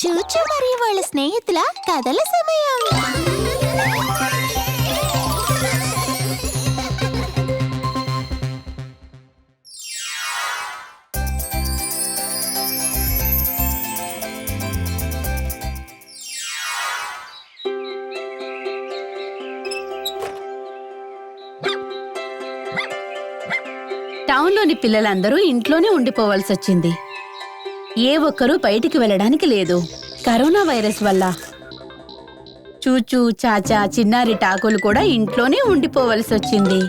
చూచు మరియు వాళ్ళ స్నేహితుల కథల సమయం. టౌన్లోని పిల్లలందరూ ఇంట్లోనే ఉండిపోవాల్సి వచ్చింది ఏ ఒక్కరూ బయటికి వెళ్ళడానికి లేదు. కరోనా వైరస్ వల్ల. చూచూ చాచా చిన్నారి టాకులు కూడా ఇంట్లోనే ఉండిపోవలసి వచ్చింది.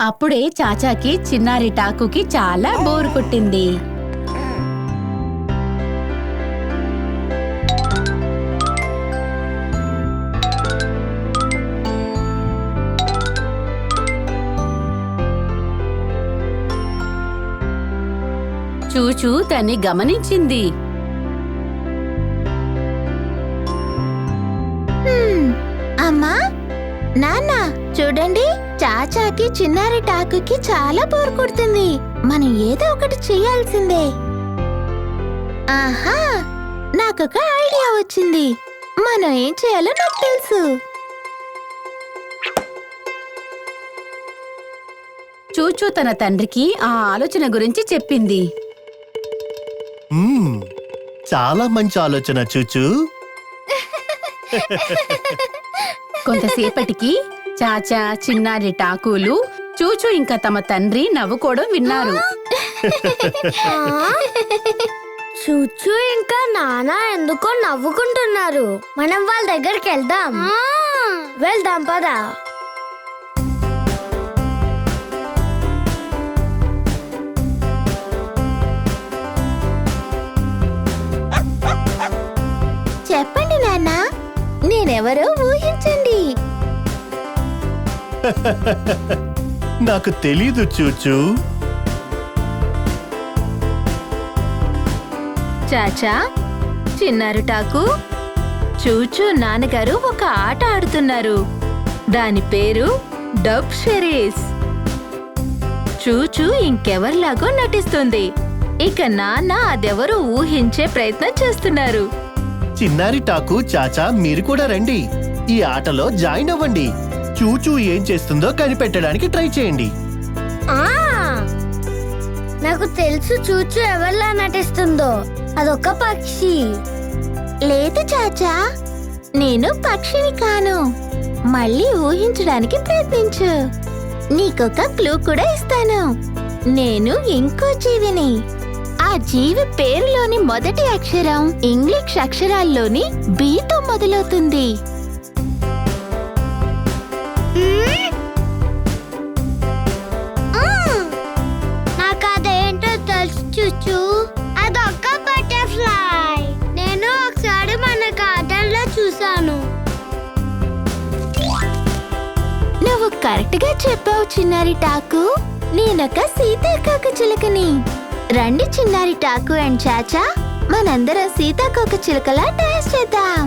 అప్పుడే చాచాకి చిన్నారి టాకుకి చాలా బోరు కొట్టింది. చూచూ దాన్ని గమనించింది. అమ్మా నాన్న చూడండి చాచాకి చిన్నారి టాకుకి చాలా బోర్ కొడుతుంది. మనం ఏదో ఒకటి చేయాల్సిందే. ఆహా నాకొక ఐడియా వచ్చింది. మనం ఏం చేయాలో నాకు తెలుసు. చూచూ తన తండ్రికి ఆ ఆలోచన గురించి చెప్పింది. చాలా మంచి ఆలోచన చూచూ. కొంతసేపటికి చాచా చిన్నారి టాకులు చూచూ ఇంకా తమ తండ్రి నవ్వుకోవడం విన్నారు. చూచు ఇంకా నానా ఎందుకో నవ్వుకుంటున్నారు. మనం వాళ్ళ దగ్గరికి వెళ్దాం. వెళ్దాం పదా. చెప్పండి నాన్న నేనెవరో ఊహించండి. నాకు తెలీదు చూచూ. చాచా చిన్నారు టాకు చూచూ నాన్నగారు ఒక ఆట ఆడుతున్నారు. దాని పేరు డబ్ షెరీస్ చూచూ ఇంకెవరిలాగో నటిస్తుంది. ఇక నాన్న అదెవరో ఊహించే ప్రయత్నం చేస్తున్నారు. చిన్నారి టాకు చాచా మీరు కూడా రండి. ఈ ఆటలో జాయిన్ అవ్వండి. చూచూ ఏం చేస్తుందో కనిపెట్టడానికి ట్రై చేయండి. ఆ! నాకు తెలుసు చూచు ఎవరిలా నటిస్తుందో. అదొక పక్షి. లేదు చాచా నేను పక్షిని కాను. మళ్ళీ ఊహించడానికి ప్రయత్నించు. నీకొక క్లూ కూడా ఇస్తాను. నేను ఇంకో జీవిని. జీవి పేరులోని మొదటి అక్షరం ఇంగ్లీష్ అక్షరాల్లోని బీతో మొదలవుతుంది. చూచు. బటర్ఫ్లై. నేను ఒకసారి మన గార్డెన్లో చూసాను నువ్వు కరెక్ట్గా చెప్పావు చిన్నారి టాకు. నేనొక సీతాకోక చిలుకని. రండి చిన్నారి టాకు అండ్ చాచా మనందరం సీతాకోక చిలుకలా డాన్స్ చేద్దాం.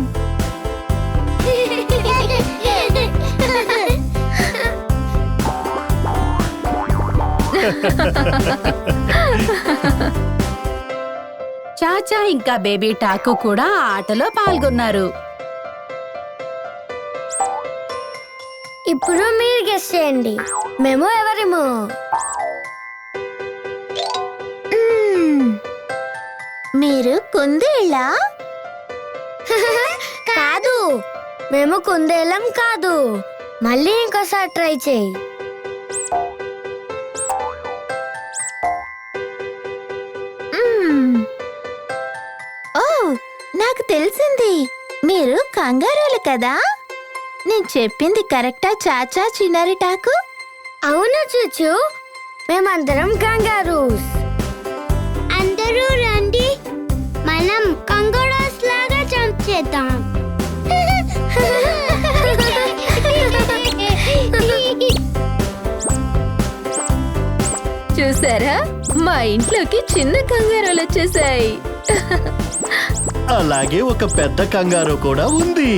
చాచా ఇంకా బేబీ టాకు కూడా ఆటలో పాల్గొన్నారు. ఇప్పుడు మీరు గెస్ చేయండి. మేము ఎవరిము? మీరు కుందేళ్ళా? కాదు. మేము కుందేలం కాదు. మళ్ళీ ఇంకోసారి ట్రై చేయి. ఓ నాకు తెలిసింది. మీరు కంగారులు కదా? నేను చెప్పింది కరెక్టా చాచా చిన్నారి టాకు? అవును చూచు. మేమందరం కంగారూస్. చేద్దాం. చూసారా? మా ఇంట్లోకి చిన్న కంగారులు వచ్చేసాయి. అలాగే ఒక పెద్ద కంగారు కూడా ఉంది.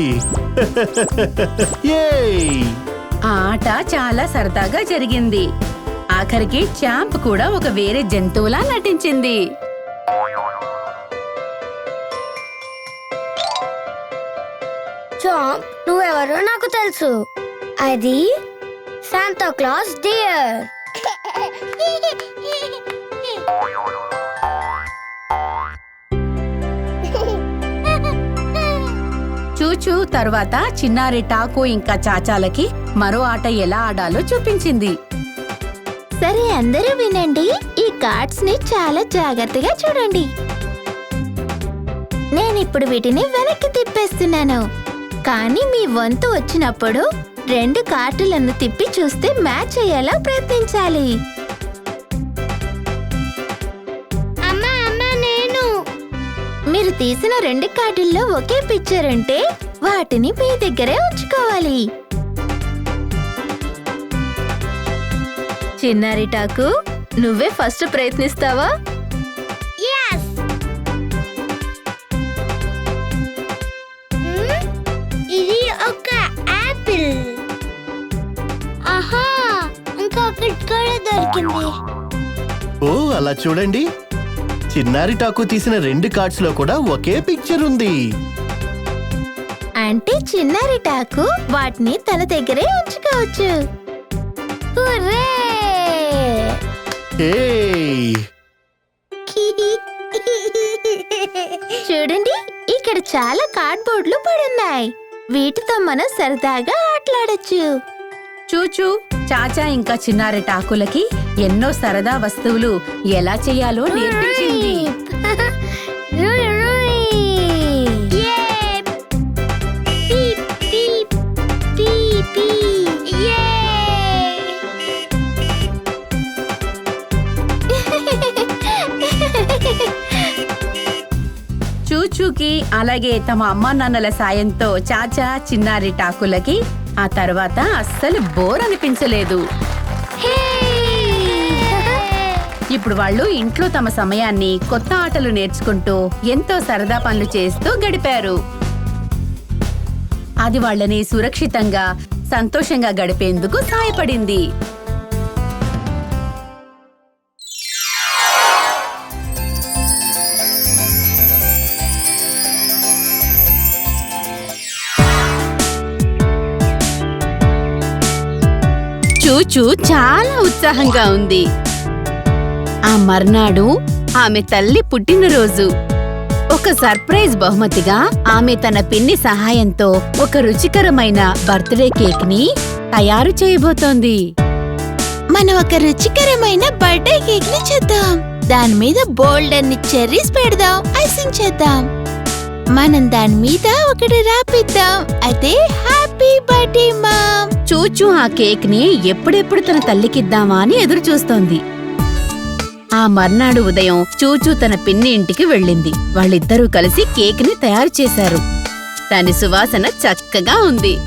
ఆట చాలా సరదాగా జరిగింది. ఆఖరికి చాంప్ కూడా ఒక వేరే జంతువులా నటించింది. చాంప్ నువ్వెవరో నాకు తెలుసు. అది శాంతా క్లాస్ డియర్ చూచూ తరువాత చిన్నారి టాకు ఇంకా చాచాలకి మరో ఆట ఎలా ఆడాలో చూపించింది. సరే అందరూ వినండి. ఈ కార్డ్స్ని చాలా జాగ్రత్తగా చూడండి. నేను ఇప్పుడు వీటిని వెనక్కి తిప్పేస్తున్నాను. కానీ మీ వంతు వచ్చినప్పుడు రెండు కార్డులను తిప్పి చూస్తే మ్యాచ్ అయ్యేలా ప్రయత్నించాలి. అమ్మా అమ్మా నేను. మీరు తీసిన రెండు కార్డుల్లో ఒకే పిక్చర్ ఉంటే వాటిని మీ దగ్గరే ఉంచుకోవాలి. చిన్నారి టాకు నువ్వే ఫస్ట్ ప్రయత్నిస్తావా? ఓ అలా చూడండి. చిన్నారి టాకు తీసిన రెండు కార్డ్స్లో కూడా ఒకే పిక్చర్ ఉంది. అంటే చిన్నారి టాకు వాటిని తన దగ్గరే ఉంచుకోవచ్చు. చూడండి ఇక్కడ చాలా కార్డ్బోర్డ్లు పడున్నాయి. వీటితో మనం సరదాగా ఆటలాడొచ్చు. చూచూ. చాచా ఇంకా చిన్నారి టాకులకి ఎన్నో సరదా వస్తువులు ఎలా చేయాలో నేర్పించింది. చూచూకి అలాగే తమ అమ్మా నాన్నల సాయంతో చాచా చిన్నారి టాకులకి ఆ తర్వాత అస్సలు బోర్ అనిపించలేదు. ఇప్పుడు వాళ్ళు ఇంట్లో తమ సమయాన్ని కొత్త ఆటలు నేర్చుకుంటూ ఎంతో సరదా పనులు చేస్తూ గడిపారు. అది వాళ్ళని సురక్షితంగా సంతోషంగా గడిపేందుకు సహాయపడింది చూచూ చాలా ఉత్సాహంగా ఉంది. ఆ మర్నాడు ఆమె తల్లి పుట్టినరోజు. ఒక సర్ప్రైజ్ బహుమతిగా ఆమె తన పిన్ని సహాయంతో ఒక రుచికరమైన బర్త్డే కేక్ని తయారు చేయబోతోంది. మనం ఒక రుచికరమైన బర్త్డే కేక్ని చేద్దాం. దాని మీద బోల్డ్ అన్ని చెర్రీస్ పెడదాం ఐసింగ్ చేద్దాం. మనం దాని మీద ఒకటి రాపిద్దాం. అయితే హ్యాపీ బర్త్డే మా చూచూ ఆ కేక్ని ఎప్పుడెప్పుడు తన తల్లికిద్దామా అని ఎదురు చూస్తోంది ఆ మర్నాడు ఉదయం చూచూ తన పిన్ని ఇంటికి వెళ్ళింది. వాళ్ళిద్దరూ కలిసి కేక్ని తయారు చేశారు. దాని సువాసన చక్కగా ఉంది.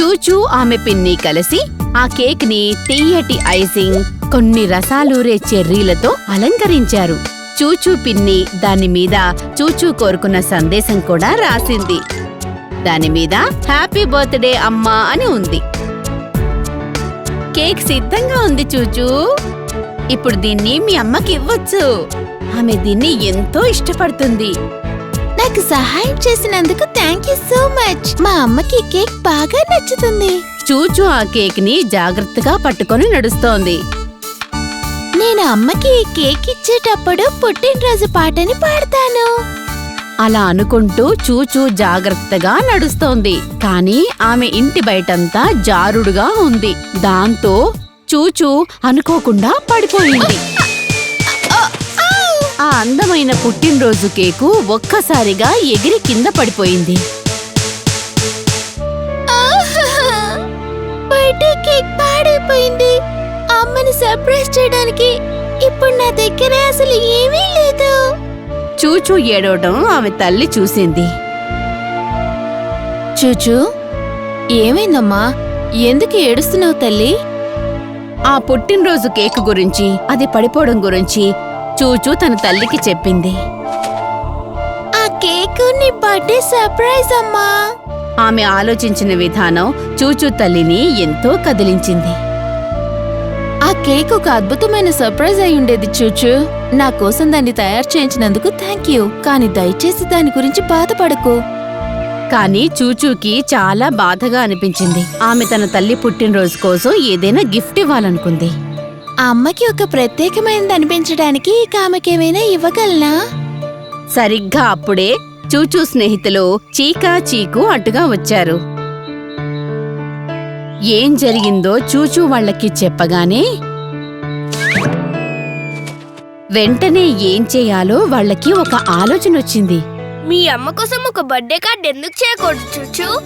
చూచూ ఆమె పిన్ని కలిసి ఆ కేక్ని తీయటి ఐసింగ్ కొన్ని రసాలూరే చెర్రీలతో అలంకరించారు. చూచూ పిన్ని దాని మీద చూచూ కోరుకున్న సందేశం కూడా రాసింది. దాని మీద హ్యాపీ బర్త్డే అమ్మా అని ఉంది. కేక్ సిద్ధంగా ఉంది చూచూ. ఇప్పుడు దీన్ని మీ అమ్మకి ఇవ్వచ్చు. ఆమె దీన్ని ఎంతో ఇష్టపడుతుంది. నాకు సహాయం చేసినందుకు థ్యాంక్ యూ సో మచ్. మా అమ్మకి కేక్ బాగా నచ్చుతుంది. చూచు ఆ కేక్ని జాగ్రత్తగా పట్టుకొని నడుస్తోంది. నేను అమ్మకి కేక్ ఇచ్చేటప్పుడు పుట్టినరోజు పాటని పాడతాను. అలా అనుకుంటూ చూచూ జాగ్రత్తగా నడుస్తోంది. కాని ఆమె ఇంటి బయటంతా జారుడుగా ఉంది. దాంతో చూచూ అనుకోకుండా పడిపోయింది. ఆ అందమైన పుట్టినరోజు కేకు ఒక్కసారిగా ఎగిరి కింద పడిపోయింది. కేక్ పాడైపోయింది. అమ్మని సర్ప్రైజ్ చేయడానికి ఇప్పుడు నా దగ్గర అసలు ఏమీ లేదు. చూచూ ఏడవడం ఆమె తల్లి చూసింది. చూచూ ఏమైందమ్మా? ఎందుకు ఏడుస్తున్నావు తల్లి? ఆ పుట్టినరోజు కేకు గురించి అది పడిపోవడం గురించి చూచూ తన తల్లికి చెప్పింది. ఆ కేక్ నీ బర్త్డే సర్ప్రైజ్ అమ్మా. ఆమె ఆలోచించిన విధానం చూచూ తల్లిని ఎంతో కదిలించింది. కేక్ ఒక అద్భుతమైన సర్ప్రైజ్ అయి ఉండేది చూచు. నా కోసం దాన్ని తయారు చేయించినందుకు థ్యాంక్ యూ కానీ దయచేసి దాని గురించి బాధపడకు. కానీ చూచూకి చాలా బాధగా అనిపించింది. ఆమె తన తల్లి పుట్టినరోజు కోసం ఏదైనా గిఫ్ట్ ఇవ్వాలనుకుంది. ఆ అమ్మకి ఒక ప్రత్యేకమైనది అనిపించడానికి ఇక ఆమెకేమైనా ఇవ్వగలనా? సరిగ్గా అప్పుడే చూచూ స్నేహితులు చీకా చీకు అటుగా వచ్చారు. ఏం జరిగిందో చూచూ వాళ్ళకి చెప్పగానే వెంటనే ఏం చేయాలో వాళ్ళకి ఒక ఆలోచన వచ్చింది. మీ అమ్మ కోసం ఒక బర్త్డే కార్డ్ ఎందుకు చేయకూడదు చూచు?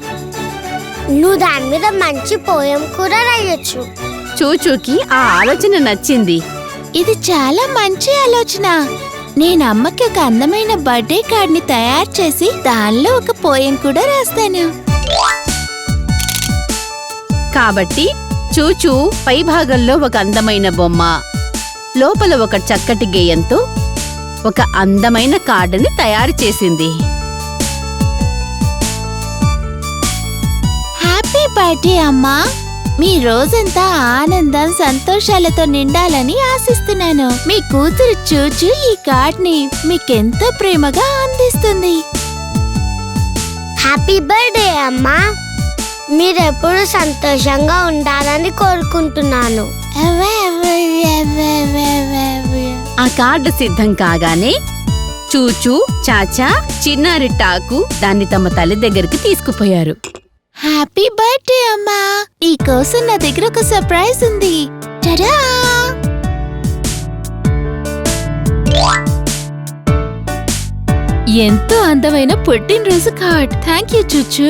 నువ్వు దాని మీద మంచి పోయం కూడా రాయొచ్చు. చూచూకి ఆ ఆలోచన నచ్చింది. ఇది చాలా మంచి ఆలోచన. నేను అమ్మకి ఒక అందమైన బర్త్డే కార్డ్ని తయారు చేసి దానిలో ఒక పోయం కూడా రాస్తాను. కాబట్టి చూచూ పైభాగంలో ఒక అందమైన బొమ్మ. లోపల ఒక చక్కటి గేయంతో ఒక అందమైన కార్డుని తయారు చేసింది. హ్యాపీ బర్త్డే అమ్మా. మీ రోజంతా ఆనందం సంతోషాలతో నిండాలని ఆశిస్తున్నాను. మీ కూతురు చూచు ఈ కార్డ్ని మీకెంతో ప్రేమగా అందిస్తుంది. హ్యాపీ బర్త్డే అమ్మా. మీరెప్పుడు సంతోషంగా ఉండాలని కోరుకుంటున్నాను. ఆ కార్డు సిద్ధం కాగానే చూచూ చాచా చిన్నారి టాకు దాన్ని తమ తల్లి దగ్గరికి తీసుకుపోయారు. హ్యాపీ బర్త్డే అమ్మా. నీకోసం నా దగ్గర ఒక సర్ప్రైజ్ ఉంది. టడా ఎంతో అందమైన పుట్టినరోజు కార్డ్. థ్యాంక్ యూ చుచ్చు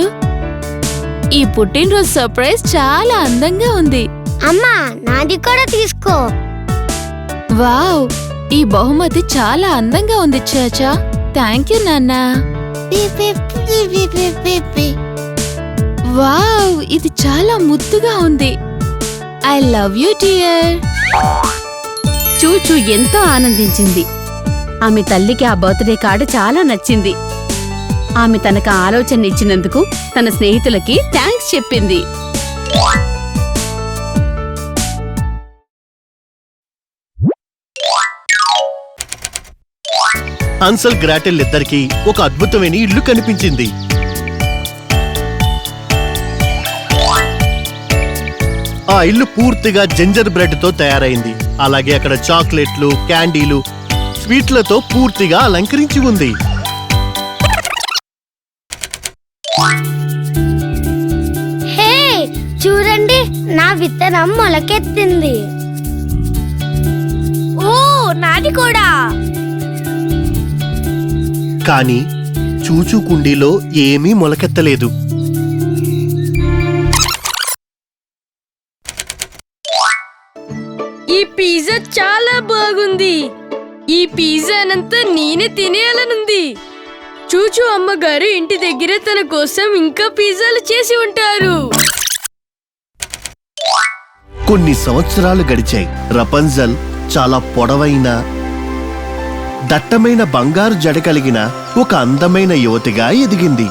ఈ పుట్టినరోజు సర్ప్రైజ్ చాలా అందంగా ఉంది. అమ్మా నాది కూడా తీసుకో. వావ్ ఈ బహుమతి చాలా అందంగా ఉంది చాచా. థ్యాంక్ యూ నాన్న. వావ్ ఇది చాలా ముద్దుగా ఉంది. I love you dear. చూచూ ఎంతో ఆనందించింది. ఆమె తల్లికి ఆ బర్త్డే కార్డు చాలా నచ్చింది. ఆమె తనకు ఆలోచన ఇచ్చినందుకు తన స్నేహితులకి థ్యాంక్స్ చెప్పింది. హన్సల్ గ్రాటెల్ ఇద్దరికి ఒక అద్భుతమైన ఇల్లు కనిపించింది. ఆ ఇల్లు పూర్తిగా జింజర్ బ్రెడ్తో తయారైంది. అలాగే అక్కడ చాక్లెట్లు క్యాండీలు స్వీట్లతో పూర్తిగా అలంకరించి ఉంది. హే చూడండి నా విత్తనం మొలకెత్తింది. ఓ నాది కూడా. కానీ చూచూ కుండీలో ఏమీ మొలకెత్తలేదు. ఈ పిజ్జా చాలా బాగుంది. ఈ పిజ్జానంతా నేనే తినేయాలనుంది. చూచు అమ్మగారు ఇంటి దగ్గర తన కోసం ఇంకా పిజ్జాలు చేసి ఉంటారు. కొన్ని సంవత్సరాలు గడిచాయి. రపంజల్ చాలా పొడవైన దట్టమైన బంగారు జడ కలిగిన ఒక అందమైన యువతిగా ఎదిగింది.